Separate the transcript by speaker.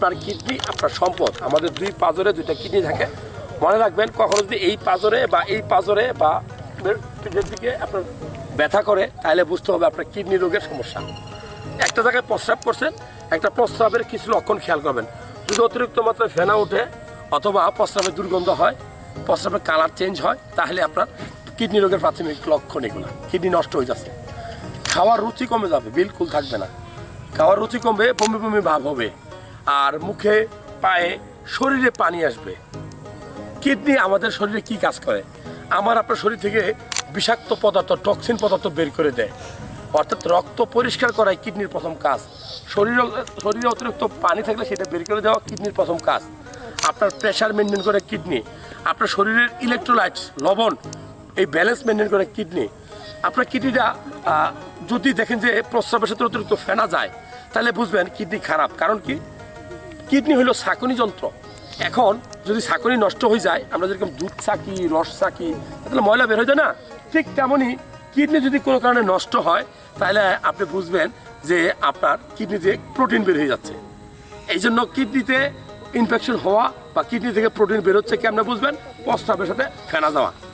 Speaker 1: আপনার কিডনি, আপনার সম্পদ। আমাদের দুই পাজরে দুইটা কিডনি থাকে। মনে রাখবেন, কখনো যদি এই পাজরে বা এই পাজরে বা পিঠের দিকে আপনার ব্যথা করে, তাহলে বুঝতে হবে আপনার কিডনি রোগের সমস্যা। একটা জায়গায় প্রস্রাব করছেন, একটা প্রস্রাবের কিছু লক্ষণ খেয়াল করবেন। যদি অতিরিক্ত মাত্রায় ফেনা ওঠে অথবা প্রস্রাবের দুর্গন্ধ হয়, প্রস্রাবের কালার চেঞ্জ হয়, তাহলে আপনার কিডনি রোগের প্রাথমিক লক্ষণ এগুলো। কিডনি নষ্ট হয়ে যাচ্ছে। খাওয়ার রুচি কমে যাবে, বিলকুল থাকবে না। খাওয়ার রুচি কমবে, বমি বমি ভাব হবে। আর মুখে, পায়ে, শরীরে পানি আসবে। কিডনি আমাদের শরীরে কি কাজ করে? আমার আপনার শরীর থেকে বিষাক্ত পদার্থ, টক্সিন পদার্থ বের করে দেয়। অর্থাৎ রক্ত পরিষ্কার করাই কিডনির প্রথম কাজ। শরীর, শরীরে অতিরিক্ত পানি থাকলে সেটা বের করে দেওয়া কিডনির প্রথম কাজ। আপনার প্রেশার মেনটেন করে কিডনি। আপনার শরীরের ইলেকট্রোলাইটস লবণ, এই ব্যালেন্স মেনটেন করে কিডনি। আপনার কিডনিটা যদি দেখেন যে প্রস্রাবের সাথে অতিরিক্ত ফেনা যায়, তাহলে বুঝবেন কিডনি খারাপ। কারণ কি? কিডনি হলো ছাকনি যন্ত্র। এখন যদি ছাকনি নষ্ট হয়ে যায়, আমরা যেরকম দুধ ছাকি রস ছাকি তাহলে ময়লা বের হয়ে যায় না? ঠিক তেমনই কিডনি যদি কোনো কারণে নষ্ট হয়, তাহলে আপনি বুঝবেন যে আপনার কিডনিতে প্রোটিন বের হয়ে যাচ্ছে। এই জন্য কিডনিতে ইনফেকশন হওয়া বা কিডনি থেকে প্রোটিন বেরোচ্ছে আপনি বুঝবেন? প্রস্রাবের সাথে ফেনা যাওয়া।